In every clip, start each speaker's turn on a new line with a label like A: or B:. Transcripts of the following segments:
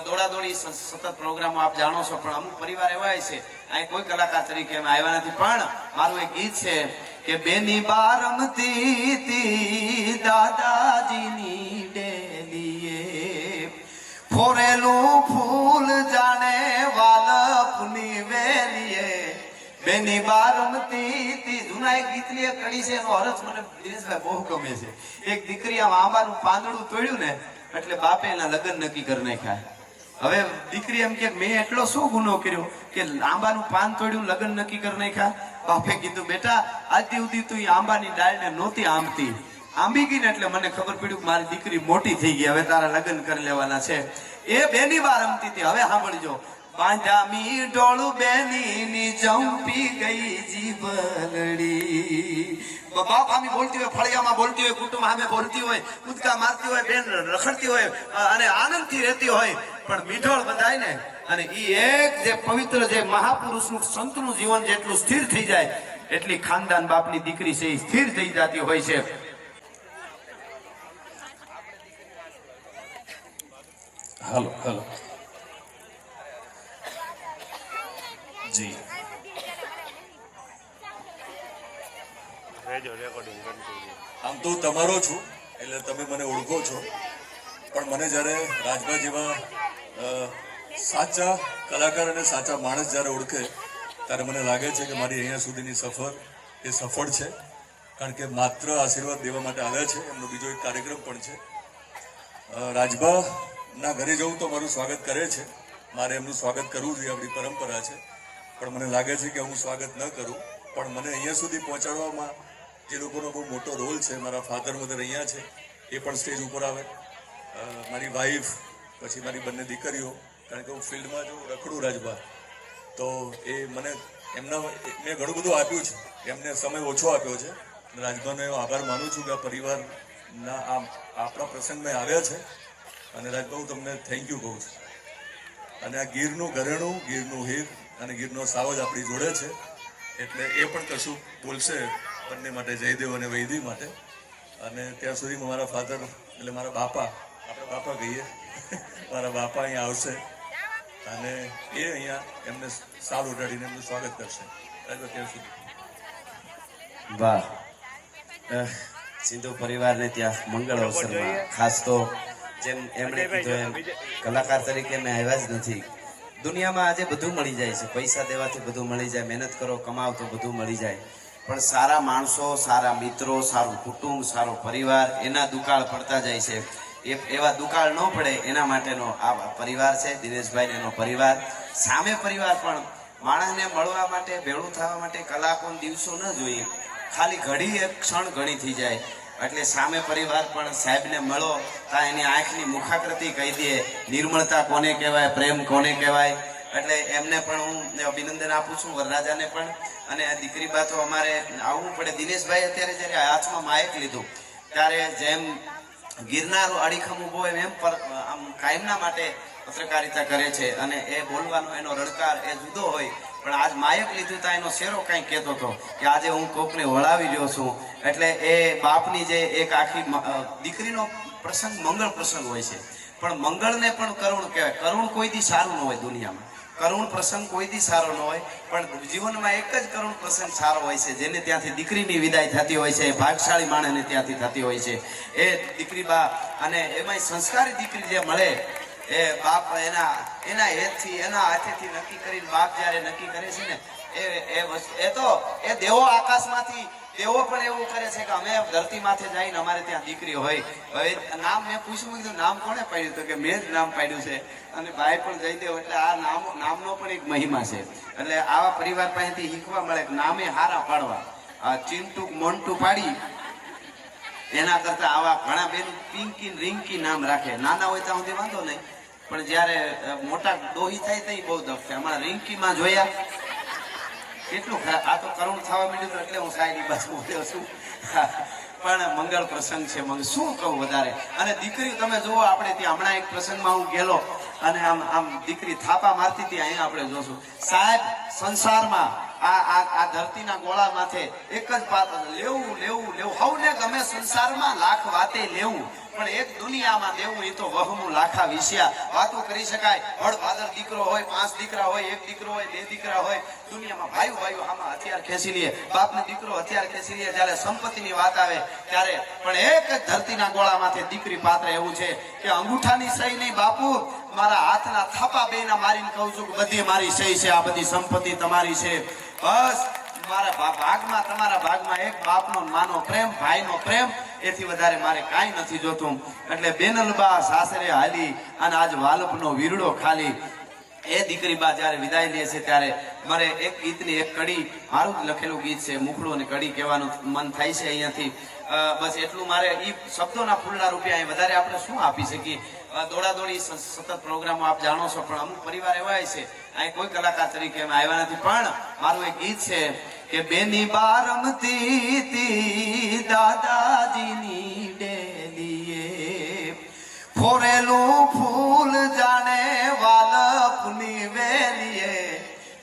A: દોડા દોડી સતત પ્રોગ્રામો આપ જાણો છો, પણ અમુક પરિવાર એવા છે અહીં કોઈ કલાકાર તરીકે આવ્યા નથી. પણ મારું એક ગીત છે કે બેની બારમતી દાદાજીની ડેલીએ. ફોરેલું ફૂલ જાણે વાલપની વેલીએ. બેની બારમતી જૂના એક ગીતની એક કડી છે, એનો અર્થ મને દિનેશભાઈ બહુ ગમે છે. એક દીકરી આમ આંબાનું પાંદડું તોડ્યું ને, એટલે બાપે એના લગ્ન નક્કી કરી નાખ્યા. હવે દીકરી એમ કે, મેં એટલો શું ગુનો કર્યો કે આંબાનું પાન તોડ્યું, લગ્ન નક્કી કરી નાખ્યા? બાપે કીધું, બેટા આજથી સુધી તું આંબાની ડાળને નહોતી આંબતી. આંબી ગઈ ને એટલે મને ખબર પડ્યું કે મારી દીકરી મોટી થઈ ગઈ. હવે તારા લગ્ન કરી લેવાના છે. એ બેની વાર રમતી હતી. હવે સાંભળજો. બાંધામી ડોળું બેની જંપી ગઈ જીવલડી બાપ આમી બોલતી હોય, ફળિયામાં બોલતી હોય, કુટુંબ સામે બોલતી હોય, કૂદકા મારતી હોય, બેન રખડતી હોય અને આનંદથી રહેતી હોય, પણ મીઠોળ બધાય ને અને એ એક જે પવિત્ર જે મહાપુરુષનું સંતનું જીવન જેટલું સ્થિર થઈ જાય, એટલી ખાનદાન બાપની દીકરી છે એ સ્થિર થઈ જતી હોય છે.
B: હાલો હાલો. જી. આમ તો તમારો છું એટલે તમે મને ઓળખો છો. પણ મને જ્યારે રાજભા જેવા સાચા કલાકાર અને સાચા માણસ જ્યારે ઓળખે ત્યારે મને લાગે છે કે મારી અહીંયા સુધીની સફર એ સફળ છે. કારણ કે માત્ર આશીર્વાદ દેવા માટે આવ્યા છે એમનો બીજો એક કાર્યક્રમ પણ છે. રાજભાના ઘરે જવું તો મારું સ્વાગત કરે છે. મારે એમનું સ્વાગત કરવું જોઈએ આપણી પરંપરા છે. પણ મને લાગે છે કે હું સ્વાગત ન કરું. પણ મને અહીંયા સુધી પહોંચાડવામાં જે લોકોનો બહુ મોટો રોલ છે, મારા ફાધર મધર અહીંયા છે, એ પણ સ્ટેજ ઉપર આવે. મારી વાઈફ પછી મારી બંને દીકરીઓ, કારણ કે હું ફિલ્ડમાં જો રખડું રાજભા. તો એ મને એમના, મેં ઘણું બધું આપ્યું છે. એમને સમય ઓછો આપ્યો છે. રાજભાનો એવો આભાર માનું છું કે આ પરિવારના આ, આપણા પ્રસંગમાં આવ્યા છે. અને રાજભા, હું તમને થેન્ક યુ કહું છું. અને આ ગીરનું ઘરેણું, ગીરનું હીર અને ગીરનો સાવજ આપણી જોડે છે. એટલે એ પણ કશું બોલશે બંને માટે જયદેવ અને વૈદી માટે. અને ત્યાં સુધીમાં મારા ફાધર એટલે મારા બાપા આપણે બાપા કહીએ. મારા બાપા અહીંયા આવશે અને એ અહીંયા એમને સાલ ઉડાડીને એમનું સ્વાગત કરશે. ત્યાં સુધી.
A: વાહ. અહ, સિંધુ પરિવારને ત્યાં મંગળ અવસરમાં ખાસ તો જેમ એમણે કીધું એમ કલાકાર તરીકે મેં આવ્યા જ નથી. દુનિયામાં આજે બધું મળી જાય છે. પૈસા દેવાથી બધું મળી જાય, મહેનત કરો, કમાવ તો બધું મળી જાય. પણ સારા માણસો, સારા મિત્રો, સારું કુટુંબ, સારો પરિવાર એના દુકાળ પડતા જાય છે. એ એવા દુકાળ ન પડે એના માટેનો આ પરિવાર છે દિનેશભાઈ એનો પરિવાર. સામે પરિવાર પણ માણસને મળવા માટે, ભેળું થવા માટે કલાકો દિવસો ન જોઈએ. ખાલી ઘડી એક ક્ષણ ઘણી થઈ જાય. એટલે સામે પરિવાર પણ સાહેબને મળો, તા એની આંખની મુખાકૃતિ કહી દે. નિર્મળતા કોને કહેવાય, પ્રેમ કોને કહેવાય? એટલે એમને પણ હું અભિનંદન આપું છું, વરરાજાને પણ. અને આ દીકરી બા તો અમારે આવવું પડે. દિનેશભાઈ અત્યારે જ્યારે હાથમાં માયક લીધું, ત્યારે જેમ ગિરનાર અડીખમ ઊભો હોય, એમ પર, આમ કાયમના માટે પત્રકારિતા કરે છે. અને એ બોલવાનો એનો રડકાર, એ જુદો હોય. પણ આજ માયક લીધું તા એનો શેરો કાંઈ કહેતો હતો કે આજે હું કોકને વળાવી રહ્યો છું. એટલે એ બાપની જે એક આખી દીકરીનો પ્રસંગ મંગળ પ્રસંગ હોય છે. પણ મંગળને પણ કરુણ કહેવાય. કરુણ કોઈ દી સારું ન હોય દુનિયામાં. કરુણ પ્રસંગ કોઈ દી સારો ન હોય, પણ જીવનમાં એક જ કરુણ પ્રસંગ સારો હોય છે, જેને ત્યાંથી દીકરીની વિદાય થતી હોય છે ભાગશાળી માણસને ત્યાંથી થતી હોય છે. એ દીકરી બા અને એમાંય સંસ્કારી દીકરી જે મળે એ બાપ એના એના હેતથી, એના હાથેથી નક્કી કરીને બાપ જ્યારે નક્કી કરે છે ને, એ એ વસ્તુ, એ તો, એ દેવો આકાશમાંથી, દેવો પણ એવું કરે છે કે અમે ધરતી માથે જઈને અમારે ત્યાં દીકરી હોય. હવે નામ મેં પૂછ્યું કીધું, નામ કોણે પાડ્યું? તો કે મેં જ નામ પાડ્યું છે. અને ભાઈ પણ જઈ દેવ એટલે આ નામ, નામનો પણ એક મહિમા છે. એટલે આવા પરિવાર પાસેથી શીખવા મળે નામે હારા પાડવા. આ ચિંટુ મોન્ટુ પાડી એના કરતા આવા ઘણા બેન પિંકી રિંકી નામ રાખે. નાના હોય ત્યાં સુધી વાંધો નહીં. પણ જ્યારે મોટા ડોહી થાય તો બહુ દફ છે. હમણાં રિંકીમાં જોયા. કેટલું આ તો કરુણ થવા માંડ્યું એટલે હું સાયરી બાજુ બોલ્યો છું. પણ મંગળ પ્રસંગ છે મંગ શું કહું વધારે? અને દીકરી તમે જુઓ, આપણે ત્યાં હમણાં એક પ્રસંગમાં હું ગયેલો અને આમ આમ દીકરી થાપા મારતી હતી, અહીંયા આપણે જોશું. સાહેબ, સંસારમાં આ આ ધરતીના ગોળા માથે એક જ પાત્ર લેવું લેવું લેવું. હવને ગમે સંસારમાં લાખ વાતે લેવું. પણ એક દુનિયામાં દેવું એ તો વહમું લાખા વિષ્યા. વાતો કરી શકાય. હળ ફાધર દીકરો હોય, પાંચ દીકરા હોય, એક દીકરો હોય, બે દીકરા હોય. દુનિયામાં ભાઈ ભાઈઓ આમાં હથિયાર ખેંચી લે. બાપને દીકરો હથિયાર ખેંચી લે જ્યારે સંપત્તિની વાત આવે ત્યારે પણ એક જ ધરતીના ગોળામાંથી દીકરી પાત્ર એવું છે કે અંગૂઠાની સહી નહીં, બાપુ. મારા હાથના થાપા બેના મારીને કહું છું કે બધી મારી સહી છે, આ બધી સંપત્તિ તમારી છે. બસ. તમારા ભાગમાં એક બાપનો માનો પ્રેમ, ભાઈનો પ્રેમ, એથી વધારે મારે કાંઈ નથી જોતું. એટલે બેનલબા સાસરે હાલી અને આજ વાલપનો વીરડો ખાલી. એ દીકરી બા જ્યારે વિદાય લે છે ત્યારે મારે એક ગીતની એક કડી મારું લખેલું ગીત છે, મુખડું અને કડી કહેવાનું મન થાય છે અહીંયાથી. બસ એટલું મારે ઈ શબ્દોના ફૂલના રૂપિયા વધારે આપણે શું આપી શકીએ? દોડાદોડી સતત પ્રોગ્રામો આપ જાણો છો, પણ અમુક પરિવાર એવા છે અહીં કોઈ કલાકાર તરીકે અમે આવ્યા નથી. પણ મારું એક ગીત છે કે બેની બારમતી દાદાજીની ડેલીએ ફોરેલું ફૂલ જાણે વાલપની વેલીએ.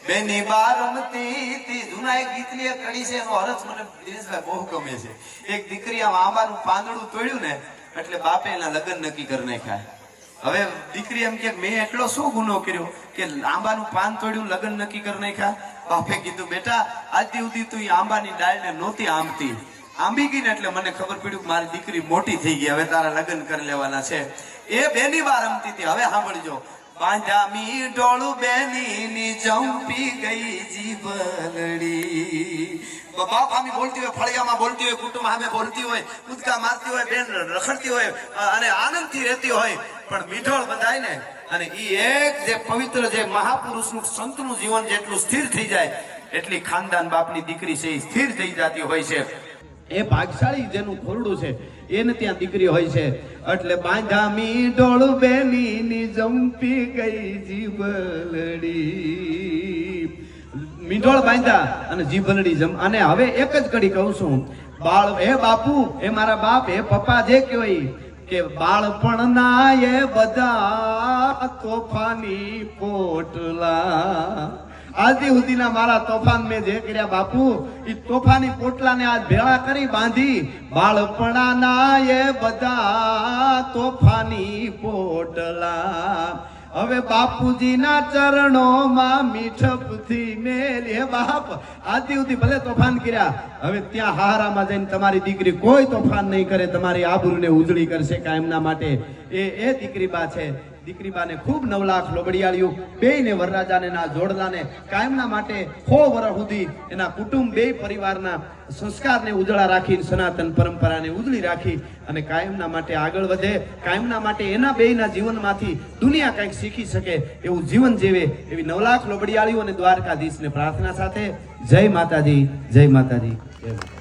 A: બેની બારમતી જૂના એક એક કડી છે, એનો હરસ મને દિનેશભાઈ બહુ ગમે છે. એક દીકરી આમ આંબાનું પાંદડું તોડ્યું ને, એટલે બાપે એના લગ્ન નક્કી કરી નાખ્યા. હવે દીકરી એમ કે, મેં એટલો શું ગુનો કર્યો કે આંબાનું પાન તોડ્યું, લગ્ન નક્કી કરી નાખ્યા? બાપે કીધું, બેટા આજથી સુધી તું આંબાની ડાળને નહોતી આંબતી. આંબી ગઈ ને એટલે મને ખબર પડ્યું કે મારી દીકરી મોટી થઈ ગઈ, હવે તારા લગ્ન કરી લેવાના છે. એ બેની વાર રમતી હતી, હવે સાંભળજો. બાંધામી ડોળું બેની જંપી ગઈ જીવનડી. બાપ, આમી બોલતી હોય, ફળિયામાં બોલતી હોય કુટુંબ સામે બોલતી હોય, કૂદકા મારતી હોય, બેન રખડતી હોય અને આનંદથી રહેતી હોય. પણ મીઠોળ બધાય ને, અને ઈ એક જે પવિત્ર જે મહાપુરુષનું સંતનું જીવન જેટલું સ્થિર થઈ જાય, એટલી ખાનદાન બાપની દીકરી છે એ સ્થિર થઈ જતી હોય છે. એ ભાગશાળી જેનું ખોરડું છે, એને ત્યાં દીકરી હોય છે. એટલે બાંધામી ડોળ બેની જંપી ગઈ જીવલડી મીંઢોળ બાંધ્યા અને જીભલડી જમ, અને હવે એક જ કડી કહું છું. બાળ હે બાપુ, હે મારા બાપ, હે પપ્પા જે કહેવાય કે બાળપણના એ બધા તોફાની પોટલા. આજથી સુધીના મારા તોફાન મેં જે કર્યા બાપુ એ તોફાની પોટલાને આજ ભેળા કરી બાંધી. બાળપણાના એ બધા તોફાની પોટલા. હવે બાપુજીના ચરણોમાં મીઠપથી મેલી હે બાપ. આજી સુધી ભલે તોફાન કર્યા, હવે ત્યાં હારામાં જઈને તમારી દીકરી કોઈ તોફાન નહીં કરે, તમારી આબરૂને ઉજળી કરશે કાયમના માટે. એ એ દીકરી બા છે. દીકરી ખૂબ નવ લાખ લોબડિયાળીઓ બેયને વરરાજાને ના જોડલાને કાયમના માટે હો વર્ષ સુધી એના કુટુંબ બે પરિવારના સંસ્કારને ઉજળા રાખી સનાતન પરંપરાને ઉજળી રાખી અને કાયમના માટે આગળ વધે, કાયમના માટે એના બેયના જીવનમાંથી દુનિયા કંઈક શીખી શકે એવું જીવન જીવે એવી નવ લાખ લોબડિયાળીઓ અને દ્વારકાધીશને પ્રાર્થના સાથે જય માતાજી જય માતાજી જય માતાજી.